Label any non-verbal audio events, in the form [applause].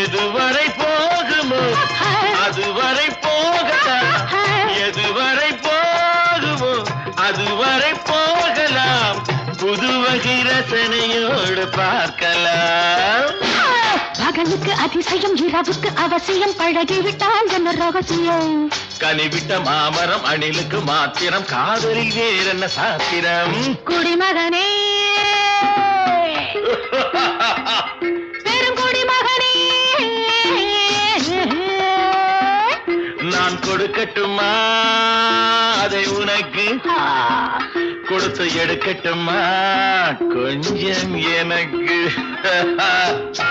எதுவரை போகுமோ அதுவரை போகலாம். எதுவரை போகுமோ அதுவரை போகலாம். புதுவகை ரசனையோடு பார்க்கலாம். பகலுக்கு அதிசயம் இரவுக்கு அவசியம் பழகிவிட்டால் என்ன ரகசியம்? கனிவிட்ட மாமரம் அணிலுக்கு மாத்திரம் காதலில் வேறென்ன சாத்திரம்? குடிமகனே நான் கொடுக்கட்டுமா? அதை உனக்கு கொடுத்து எடுக்கட்டுமா? கொஞ்சம் எனக்கு. [laughs]